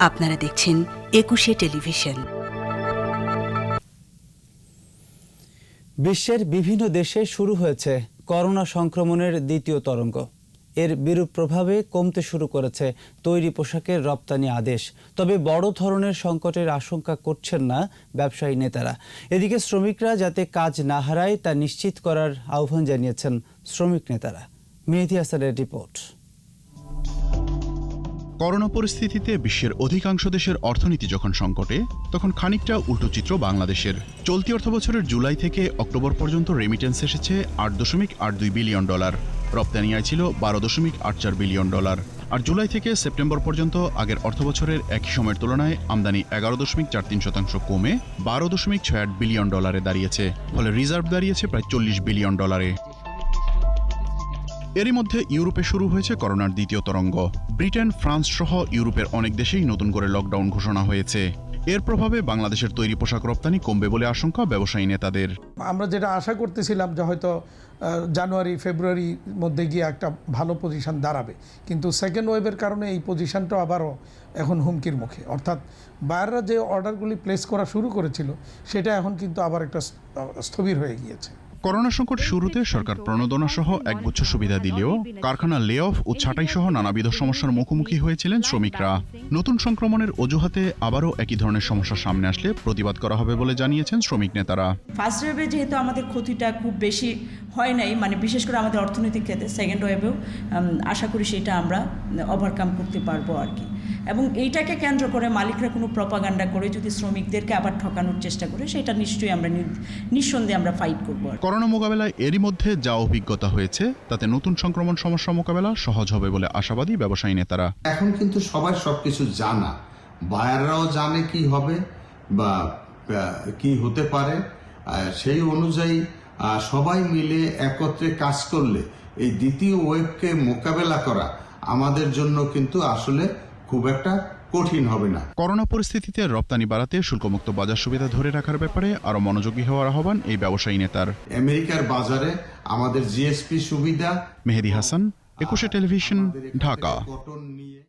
আপনারা দেখছেন একুশে টেলিভিশন। বিশ্বের বিভিন্ন দেশে শুরু হয়েছে করোনা সংক্রমণের দ্বিতীয় তরঙ্গ। এর বিরূপ প্রভাবে কমতে শুরু করেছে তৈরি পোশাকের রপ্তানি আদেশ। তবে বড় ধরনের সংকটের আশঙ্কা করছেন না ব্যবসায়ী নেতারা। এদিকে শ্রমিকরা যাতে কাজ না হারায় তা নিশ্চিত করার আহ্বান জানিয়েছেন শ্রমিক নেতারা। মেহেদি হাসানের রিপোর্ট। করোনা পরিস্থিতিতে বিশ্বের অধিকাংশ দেশের অর্থনীতি যখন সংকটে, তখন খানিকটা উল্টো চিত্র বাংলাদেশের। চলতি অর্থবছরের জুলাই থেকে অক্টোবর পর্যন্ত রেমিটেন্স এসেছে আট দশমিক আট দুই বিলিয়ন ডলার। রপ্তানি আয় ছিল বারো দশমিক আট চার বিলিয়ন ডলার। আর জুলাই থেকে সেপ্টেম্বর পর্যন্ত আগের অর্থবছরের একই সময়ের তুলনায় আমদানি এগারো দশমিক চার তিন শতাংশ কমে বারো দশমিক ছয় আট বিলিয়ন ডলারে দাঁড়িয়েছে, ফলে রিজার্ভ দাঁড়িয়েছে প্রায় চল্লিশ বিলিয়ন ডলারে। এরই মধ্যে ইউরোপে শুরু হয়েছে করোনার দ্বিতীয় তরঙ্গ। ব্রিটেন, ফ্রান্স সহ ইউরোপের অনেক দেশেই নতুন করে লকডাউন ঘোষণা হয়েছে। এর প্রভাবে বাংলাদেশের তৈরি পোশাক রপ্তানি কমবে বলে আশঙ্কা ব্যবসায়ী নেতাদের। আমরা যেটা আশা করতেছিলাম যে হয়তো জানুয়ারি ফেব্রুয়ারির মধ্যে গিয়ে একটা ভালো পজিশন দাঁড়াবে। কিন্তু সেকেন্ড ওয়েভের কারণে এই পজিশনটা আবারও এখন হুমকির মুখে। অর্থাৎ বায়াররা যে অর্ডারগুলি প্লেস করা শুরু করেছিল, সেটা এখন কিন্তু আবার একটা স্থবির হয়ে গিয়েছে। করোনা সংকট শুরুতে সরকার প্রণোদনা সহ একগুচ্ছ সুবিধা দিলেও কারখানা লে অফ ও ছাঁটাই সহ নানাবিধ সমস্যার মুখোমুখি হয়েছিলেন শ্রমিকরা। নতুন সংক্রমণের অজুহাতে আবারও একই ধরনের সমস্যা সামনে আসলে প্রতিবাদ করা হবে বলে জানিয়েছেন শ্রমিক নেতারা। ফার্স্ট ওয়েভে যেহেতু আমাদের ক্ষতিটা খুব বেশি হয় নাই মানে বিশেষ করে আমাদের অর্থনৈতিক ক্ষেত্রে সেকেন্ড ওয়েভেও আশা করি সেটা আমরা ওভারকাম করতে পারব আর কি। এবং এইটাকে কেন্দ্র করে মালিকরা কোনো প্রপাগান্ডা করে যদি শ্রমিকদেরকে আবার ঠকানোর চেষ্টা করে সেটা নিশ্চয়ই আমরা নিঃসন্দেহে আমরা ফাইট করব। করোনা মোকাবেলায় এরই মধ্যে যা অভিজ্ঞতা হয়েছে তাতে নতুন সংক্রমণ সমস্যা মোকাবেলা সহজ হবে বলে আশাবাদী ব্যবসায়ী নেতারা। এখন কিন্তু সবাই সবকিছু জানা। বায়াররাও জানে কি হবে বা কি হতে পারে। সেই অনুযায়ী সবাই মিলে একত্রে কাজ করলে এই দ্বিতীয় ওয়েবকে মোকাবেলা করা আমাদের জন্য কিন্তু আসলে খুব একটা কঠিন হবে না। করোনা পরিস্থিতিতে রপ্তানি বাড়াতে শুল্কমুক্ত বাজার সুবিধা ধরে রাখার ব্যাপারে আরও মনোযোগী হওয়ার আহ্বান এই ব্যবসায়ী নেতার। আমেরিকার বাজারে আমাদের জিএসপি সুবিধা মেহেদি হাসান একুশে টেলিভিশন ঢাকা। কটন নিয়ে